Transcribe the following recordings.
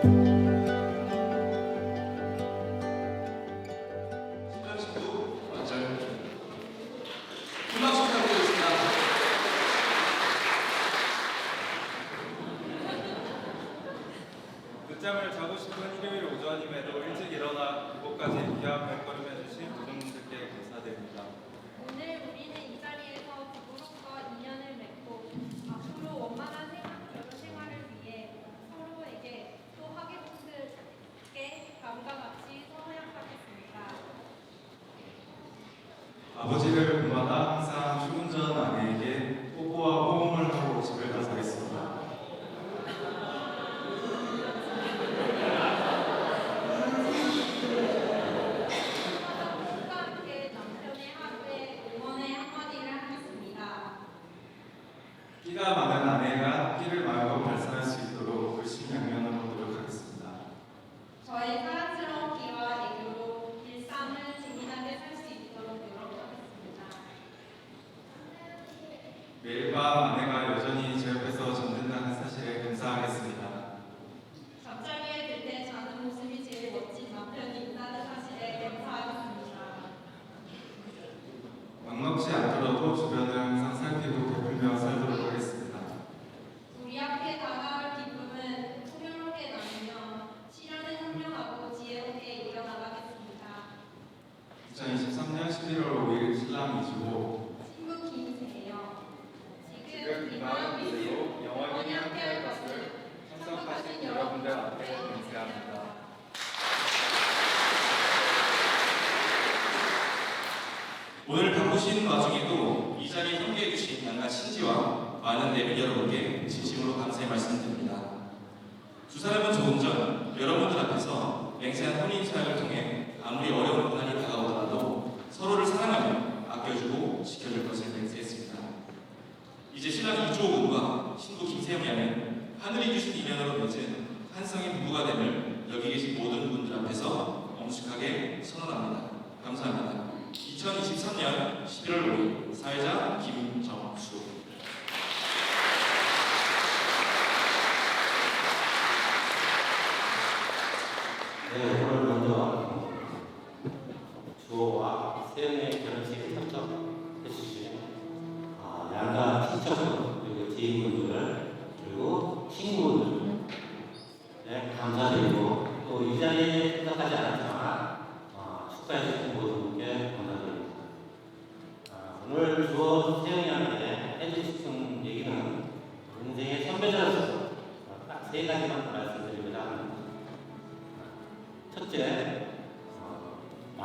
그 늦잠을 자고 싶은 일요일 오전임에도 일찍 일어나 이곳까지 귀함을 What is it? Eva, Manega, 정에도 이 자리에 함께해 주신 양가 신지와 많은 내빈 여러분께 진심으로 감사의 말씀드립니다. 두 사람은 조금 전 여러분들 앞에서 맹세한 혼인 사역을 통해 아무리 어려운 고난이 다가오더라도 서로를 사랑하며 아껴주고 지켜줄 것을 맹세했습니다. 이제 신랑 이조우과 신부 김세영 양은 하늘이 주신 인연으로 맺은 한성의 부부가 됨을 여기 계신 모든 분들 앞에서 엄숙하게 선언합니다. 감사합니다. 2023년 11월 5일 사회자 김정수. 네, 오늘 먼저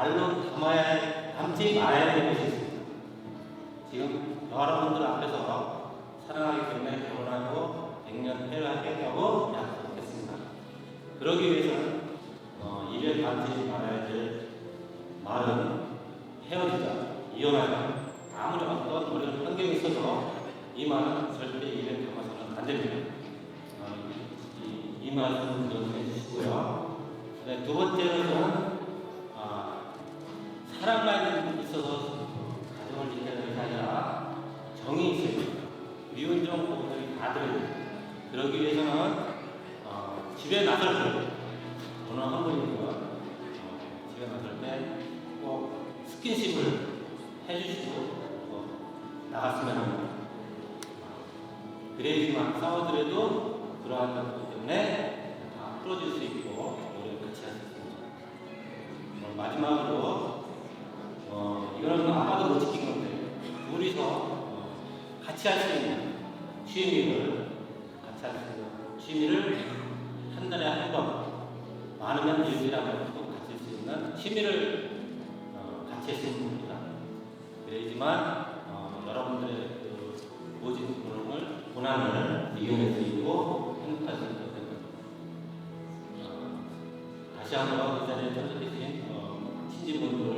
말로 담아야, 담지 말아야 될 것이 있습니다. 지금 여러분들 앞에서 사랑하기 때문에 결혼하고 100년 해하겠다고 약속했습니다. 그러기 위해서는 어, 입에 담지 말아야 될 말은 헤어지자, 이혼하자, 아무리 어떤 어려운 환경이 있어도 이 말은 절대 입에 담아서는 안 됩니다. 어, 이, 이 말씀 기억해 주시고요. 네, 두 번째로는 아, 사랑만 있어서 가정을 지켜야 되는 게 아니라 정이 있어야 됩니다. 미운정 부분들이 다 들어요. 그러기 위해서는 어, 집에 나설 때 어느 한 분이면 어, 집에 나설 때꼭 스킨십을 해주시고 어, 나갔으면 합니다. 그래야지만 싸우더라도 그러한 것 때문에 다 풀어줄 수 있고 우리 같이. 어, 마지막으로 어, 이거는 아마도 못 지킨 건데 둘이서 어, 같이 할 수 있는 취미를 같이 할 수 있는 취미를 한 달에 한 번 많으면 일주일에 또 같이 할 수 있는 취미를 어, 같이 했으면 합니다. 그래야지만 어, 여러분들의 그 모진 고능을 고난을 수 있고 행복할 수 있는 겁니다. 어, 다시 한번 이 자리에 참석해주신 어, 친지분들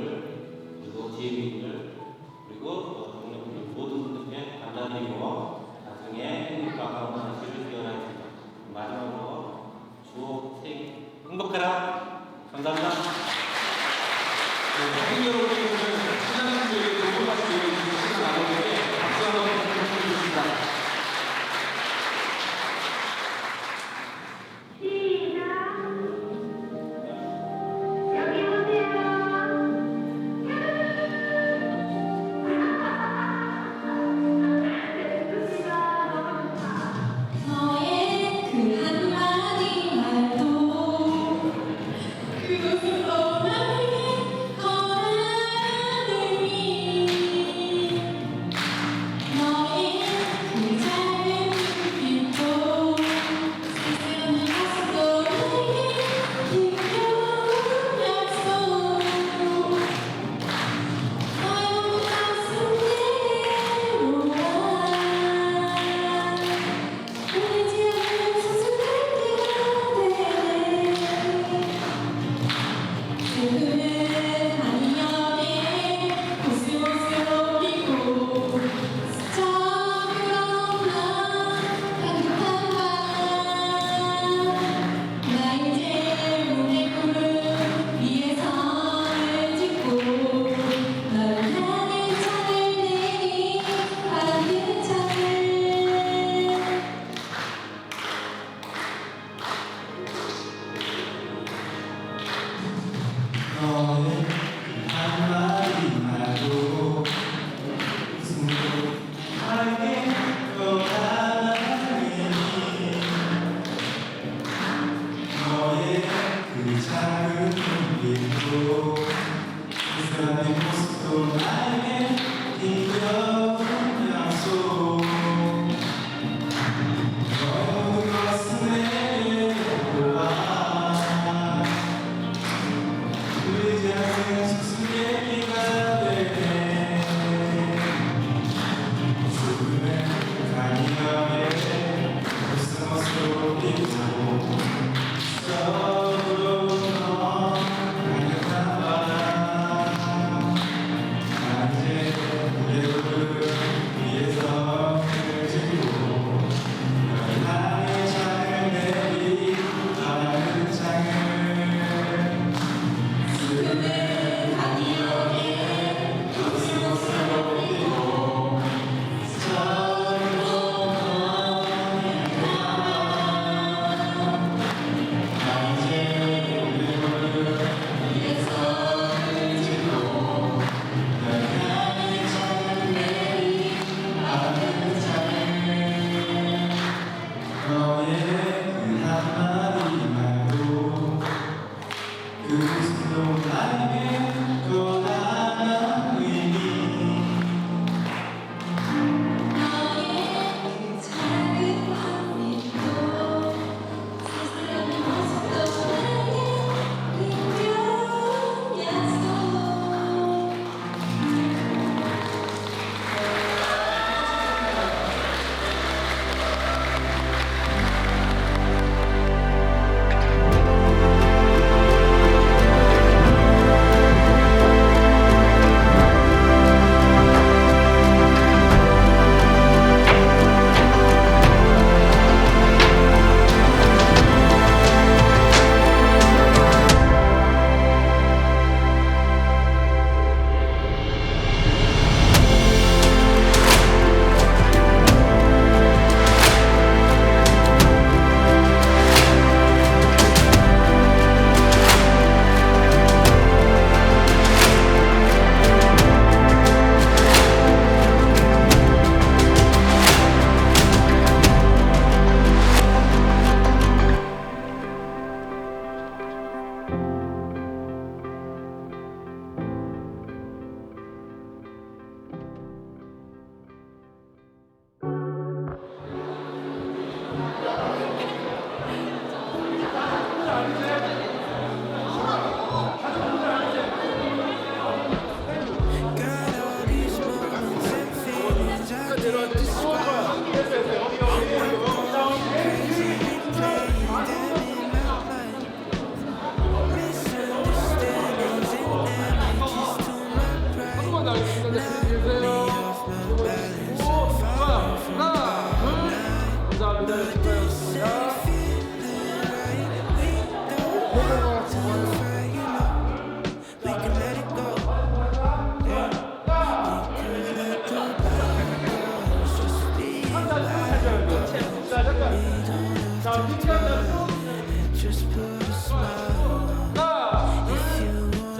Amen.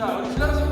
자, 우리 신랑